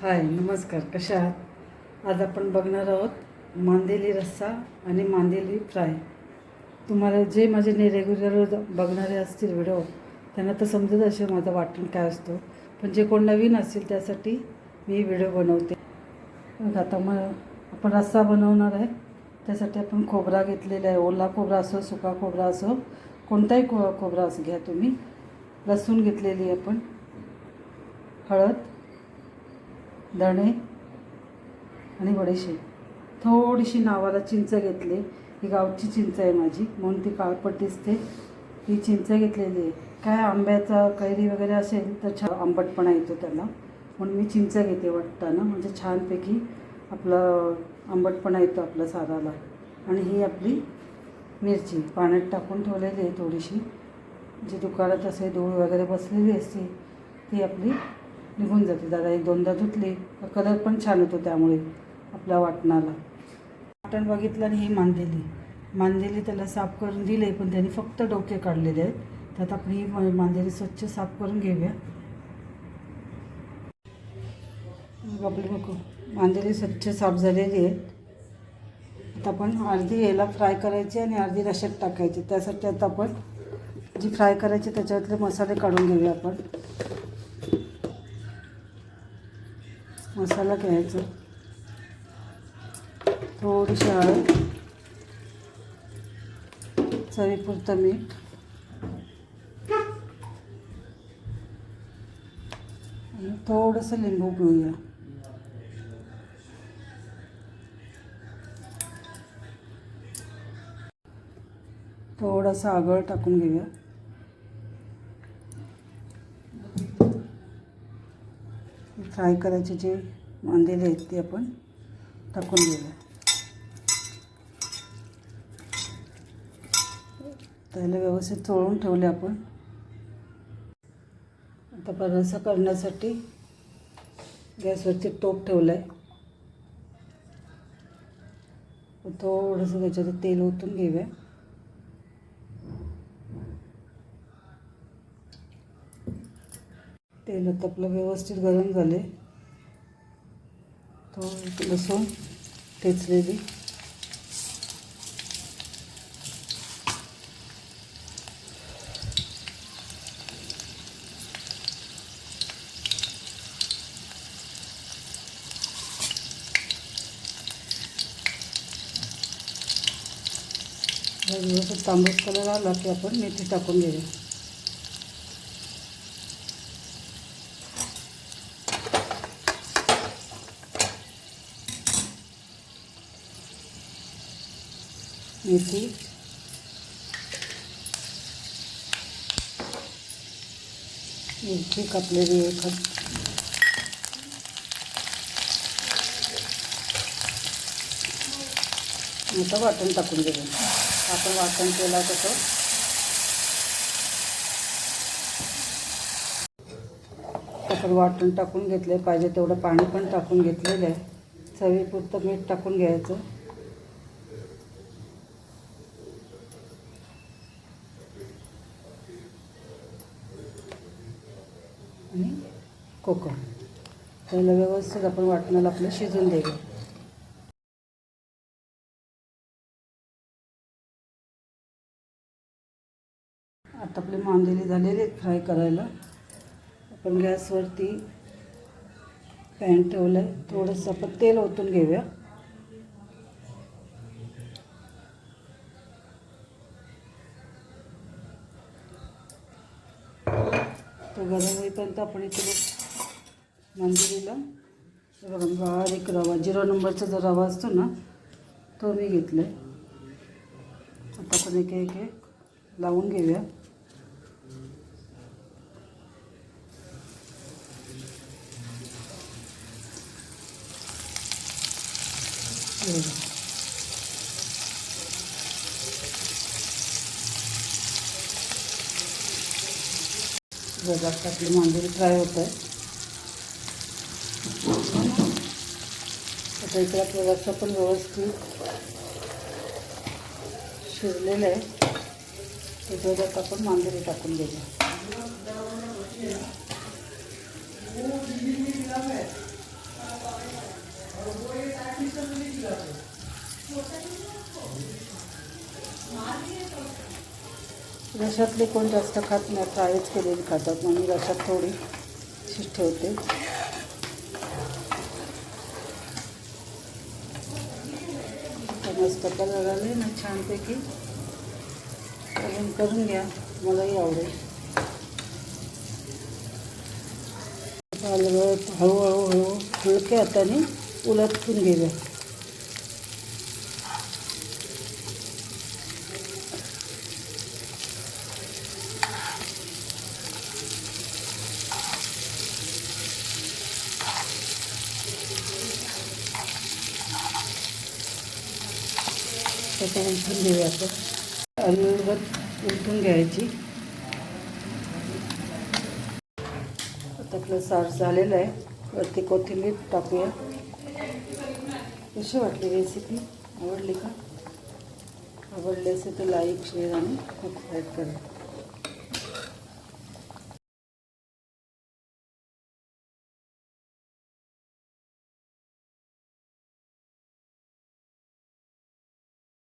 हाय नमस्कार. कशा आहात? आज आपण बघणार आहोत मांदेली रस्सा आणि मांदेली फ्राय. तुम्हाला जे माझे ने रेग्युलर बघणारे असतील व्हिडिओ त्यांना तर समजत असेल माझं वाटण काय असतो. पण जे कोण नवीन असतील त्यासाठी मी व्हिडिओ बनवते. आता मग आपण रस्सा बनवणार आहे. त्यासाठी आपण खोबरा घेतलेला आहे. ओला खोबरा असो सुका खोबरा असो कोणताही खो खोबरा असं घ्या तुम्ही. लसूण घेतलेली आहे आपण. हळद. धणे आणि बडीशेप थोडीशी नावाला चिंच घेतली. ही गावची चिंच आहे माझी. म्हणून ती काळपट दिसते ही चिंच घेतलेली आहे. काय आंब्याचा कैरी वगैरे असेल तर छान आंबटपणा येतो त्याला. म्हणून मी चिंच घेते वाटताना. म्हणजे छानपैकी आपलं आंबटपणा येतो आपल्या साराला. आणि ही आपली मिरची. पाण्यात टाकून ठेवलेली आहे थोडीशी. जी दुकानात असे धूळ वगैरे बसलेली असते ती आपली निघून जाते. दादा एक दोनदा धुतली. तर कलर पण छान होतो त्यामुळे आपल्या वाटणाला. वाटण बघितलं आणि ही मांदेली. मांदेली त्याला साफ करून दिले पण त्यांनी फक्त डोके काढलेले आहेत. त्यात आपण ही मांदेली स्वच्छ साफ करून घेऊया. मग आपली मांदेली स्वच्छ साफ झालेली आहेत. आता आपण अर्धी याला फ्राय करायची आणि अर्धी रशात टाकायची. त्यासाठी आता आपण जी फ्राय करायची त्याच्यातले मसाले काढून घेऊया आपण. मसाला घ्यायचा. थोडीशी हळद. चवीपुरतं मीठ. आणि थोडंसं लिंबू पिळूया. थोडंसं आगळ टाकून घेऊया. फ्राय करायचे जे वांदेले आहेत ते आपण टाकून घेऊया त्याला व्यवस्थित चोळून ठेवले आपण. आता परसा करण्यासाठी गॅसवरती टोप ठेवलं आहे थोडंसं त्याच्यात तेल ओतून घेऊया. तेल आता आपलं व्यवस्थित गरम झाले तो लसूण ठेचलेली. व्यवस्थित तांबूस कलर आला की आपण मेथी टाकून घेऊया मेथी मिरची कापलेली एक मोठं वाटण टाकून देऊ. आपण वाटण केला तसं आपण वाटण टाकून घेतले पाहिजे तेवढं पाणी पण टाकून घेतलेलं आहे. चवीपुरतं मीठ टाकून घ्यायचं. आणि कोकम. त्याला व्यवस्थित आपण वाटणाला आपलं शिजून द्यायचं आता आपले मांदेली झालेले आहेत फ्राय करायला. आपण गॅसवरती पॅन ठेवलं आहे थोडंसं आपण तेल ओतून घेऊया. तो गरम होईपर्यंत आपण इथे मंदिरीला हे बघा बारीक रवा झिरो नंबरचा जो रवा असतो ना तो मी घेतला आहे आता आपण एक एक एक लावून घेऊया Yeah. बघा. बघा आता आपली मांदेली फ्राय होत आहे आता इकडे आपलं रस्सा पण व्यवस्थित शिजलेलं आहे त्याच्यात आपण मांदेली टाकून देऊया रशातले कोण जास्त खात नाही फ्रायच केलेली खातात. म्हणून रशात थोडी शिज ठेवते मस्त कलर आले ना छानपैकी. करून करून घ्या मलाही आवडेल. हळूहळू हळूहळू हळू हलक्या हाताने उलटून घेऊया. आता सार वरती कोथिंबीर वाटली रेसिपी आवड़ी का आवडली असेल लाइक शेयर शेअर आणि सबस्क्राईब करा